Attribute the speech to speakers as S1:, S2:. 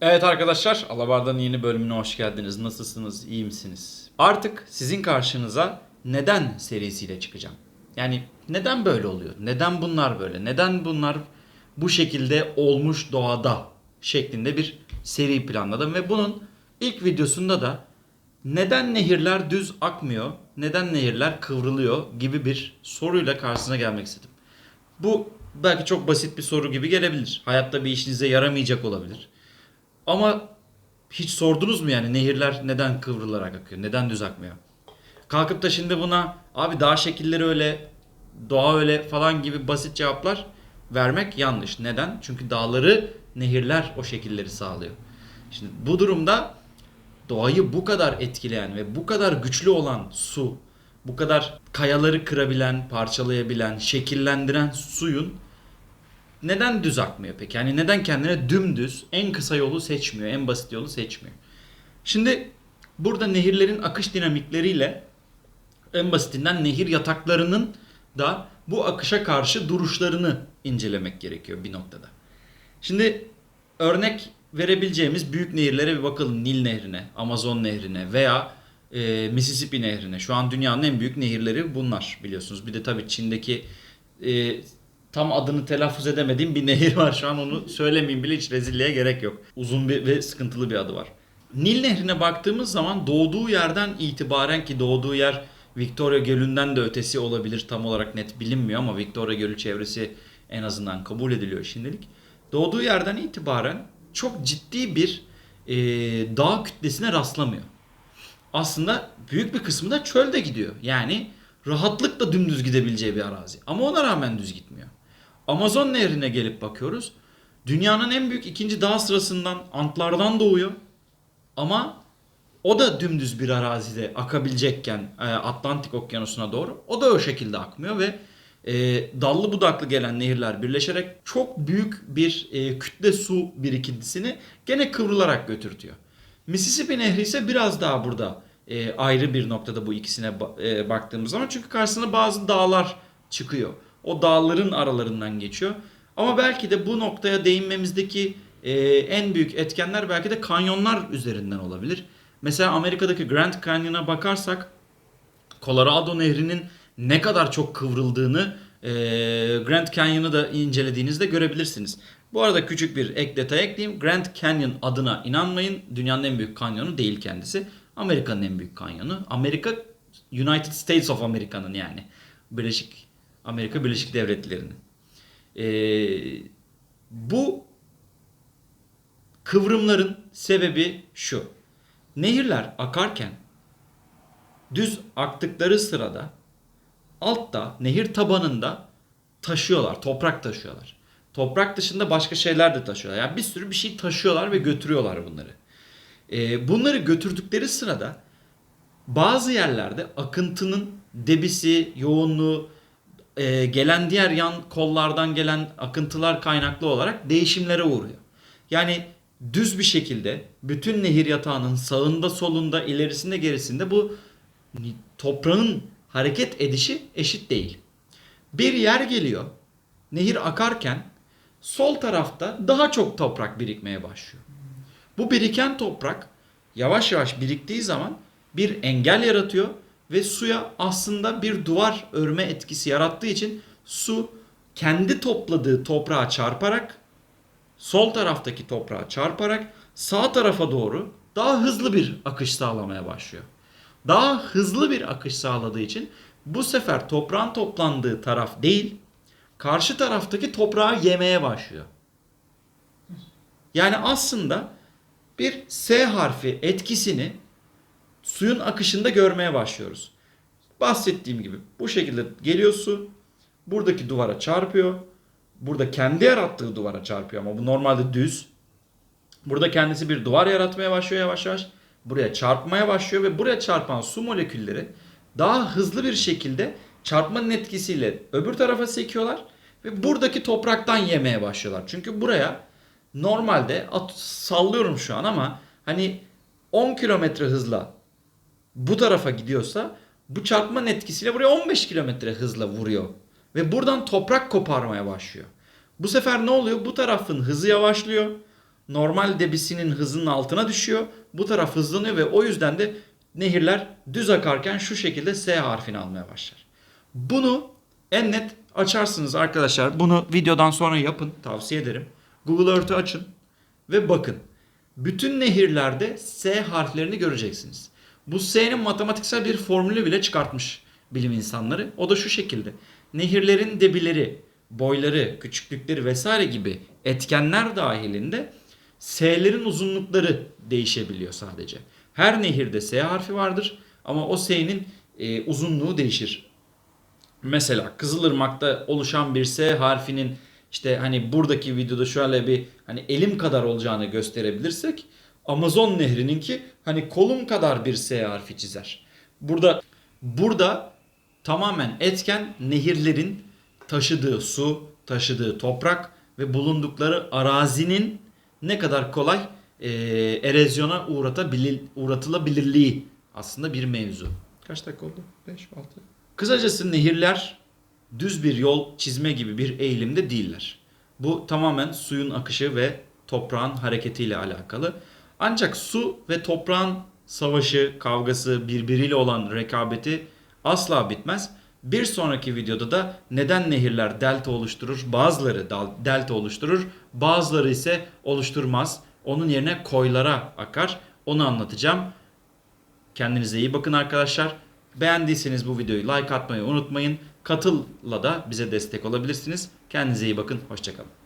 S1: Evet arkadaşlar, Alabar'dan yeni bölümüne hoş geldiniz. Nasılsınız, iyi misiniz? Artık sizin karşınıza neden serisiyle çıkacağım. Yani neden böyle oluyor? Neden bunlar böyle? Neden bunlar bu şekilde olmuş doğada şeklinde bir seri planladım ve bunun ilk videosunda da neden nehirler düz akmıyor, neden nehirler kıvrılıyor gibi bir soruyla karşısına gelmek istedim. Bu belki çok basit bir soru gibi gelebilir. Hayatta bir işinize yaramayacak olabilir. Ama hiç sordunuz mu yani nehirler neden kıvrılarak akıyor? Neden düz akmıyor? Kalkıp da şimdi buna abi dağ şekilleri öyle, doğa öyle falan gibi basit cevaplar vermek yanlış. Neden? Çünkü dağları nehirler o şekilleri sağlıyor. Şimdi bu durumda doğayı bu kadar etkileyen ve bu kadar güçlü olan su, bu kadar kayaları kırabilen, parçalayabilen, şekillendiren suyun neden düz akmıyor peki? Yani neden kendine dümdüz en kısa yolu seçmiyor, en basit yolu seçmiyor? Şimdi burada nehirlerin akış dinamikleriyle en basitinden nehir yataklarının da bu akışa karşı duruşlarını incelemek gerekiyor bir noktada. Şimdi örnek verebileceğimiz büyük nehirlere bir bakalım. Nil Nehri'ne, Amazon Nehri'ne veya e, Mississippi Nehri'ne. Şu an dünyanın en büyük nehirleri bunlar biliyorsunuz. Bir de tabii Çin'deki e, tam adını telaffuz edemediğim bir nehir var. Şu an onu söylemeyeyim bile hiç rezilliğe gerek yok. Uzun bir ve sıkıntılı bir adı var. Nil Nehri'ne baktığımız zaman doğduğu yerden itibaren ki doğduğu yer Victoria Gölü'nden de ötesi olabilir. Tam olarak net bilinmiyor ama Victoria Gölü çevresi en azından kabul ediliyor şimdilik. Doğduğu yerden itibaren çok ciddi bir e, dağ kütlesine rastlamıyor. Aslında büyük bir kısmı da çölde gidiyor. Yani rahatlıkla dümdüz gidebileceği bir arazi. Ama ona rağmen düz gitmiyor. Amazon Nehri'ne gelip bakıyoruz. Dünyanın en büyük ikinci dağ sırasından Antlardan doğuyor. Ama o da dümdüz bir arazide akabilecekken e, Atlantik Okyanusu'na doğru o da o şekilde akmıyor ve e, dallı budaklı gelen nehirler birleşerek çok büyük bir e, kütle su birikintisini gene kıvrılarak götürtüyor. Mississippi Nehri ise biraz daha burada e, ayrı bir noktada bu ikisine ba- e, baktığımız zaman çünkü karşısına bazı dağlar çıkıyor. O dağların aralarından geçiyor. Ama belki de bu noktaya değinmemizdeki e, en büyük etkenler belki de kanyonlar üzerinden olabilir. Mesela Amerika'daki Grand Canyon'a bakarsak Colorado Nehri'nin ne kadar çok kıvrıldığını e, Grand Canyon'ı da incelediğinizde görebilirsiniz. Bu arada küçük bir ek detay ekleyeyim. Grand Canyon adına inanmayın. Dünyanın en büyük kanyonu değil kendisi. Amerika'nın en büyük kanyonu. Amerika United States of America'nın yani. Birleşik Amerika Birleşik Devletleri'nin. E, bu kıvrımların sebebi şu. Nehirler akarken düz aktıkları sırada altta nehir tabanında taşıyorlar, toprak taşıyorlar. Toprak dışında başka şeyler de taşıyorlar. Yani bir sürü bir şey taşıyorlar ve götürüyorlar bunları. Ee, bunları götürdükleri sırada bazı yerlerde akıntının debisi, yoğunluğu, e, gelen diğer yan kollardan gelen akıntılar kaynaklı olarak değişimlere uğruyor. Yani düz bir şekilde bütün nehir yatağının sağında, solunda, ilerisinde, gerisinde bu toprağın hareket edişi eşit değil. Bir yer geliyor. Nehir akarken sol tarafta daha çok toprak birikmeye başlıyor. Bu biriken toprak yavaş yavaş biriktiği zaman bir engel yaratıyor ve suya aslında bir duvar örme etkisi yarattığı için su kendi topladığı toprağa çarparak sol taraftaki toprağa çarparak sağ tarafa doğru daha hızlı bir akış sağlamaya başlıyor. Daha hızlı bir akış sağladığı için bu sefer toprağın toplandığı taraf değil, karşı taraftaki toprağı yemeye başlıyor. Yani aslında bir S harfi etkisini suyun akışında görmeye başlıyoruz. Bahsettiğim gibi bu şekilde geliyor su, buradaki duvara çarpıyor. Burada kendi yarattığı duvara çarpıyor ama bu normalde düz. Burada kendisi bir duvar yaratmaya başlıyor yavaş yavaş. Buraya çarpmaya başlıyor ve buraya çarpan su molekülleri daha hızlı bir şekilde çarpmanın etkisiyle öbür tarafa sekiyorlar ve buradaki topraktan yemeye başlıyorlar. Çünkü buraya normalde at, sallıyorum şu an ama hani 10 kilometre hızla bu tarafa gidiyorsa bu çarpmanın etkisiyle buraya 15 kilometre hızla vuruyor. Ve buradan toprak koparmaya başlıyor. Bu sefer ne oluyor? Bu tarafın hızı yavaşlıyor. normal debisinin hızının altına düşüyor. Bu taraf hızlanıyor ve o yüzden de nehirler düz akarken şu şekilde S harfini almaya başlar. Bunu en net açarsınız arkadaşlar. Bunu videodan sonra yapın tavsiye ederim. Google Earth'ü açın ve bakın. Bütün nehirlerde S harflerini göreceksiniz. Bu S'nin matematiksel bir formülü bile çıkartmış bilim insanları. O da şu şekilde. Nehirlerin debileri, boyları, küçüklükleri vesaire gibi etkenler dahilinde S'lerin uzunlukları değişebiliyor sadece. Her nehirde S harfi vardır ama o S'nin e, uzunluğu değişir. Mesela Kızılırmak'ta oluşan bir S harfinin işte hani buradaki videoda şöyle bir hani elim kadar olacağını gösterebilirsek Amazon nehrininki hani kolum kadar bir S harfi çizer. Burada burada tamamen etken nehirlerin taşıdığı su, taşıdığı toprak ve bulundukları arazinin ne kadar kolay e, erozyona uğratabilir, uğratılabilirliği aslında bir mevzu. Kaç dakika oldu? 5, 6. Kısacası nehirler düz bir yol çizme gibi bir eğilimde değiller. Bu tamamen suyun akışı ve toprağın hareketiyle alakalı. Ancak su ve toprağın savaşı, kavgası, birbiriyle olan rekabeti asla bitmez. Bir sonraki videoda da neden nehirler delta oluşturur, bazıları delta oluşturur, bazıları ise oluşturmaz. Onun yerine koylara akar. Onu anlatacağım. Kendinize iyi bakın arkadaşlar. Beğendiyseniz bu videoyu like atmayı unutmayın. Katıl'la da bize destek olabilirsiniz. Kendinize iyi bakın. Hoşçakalın.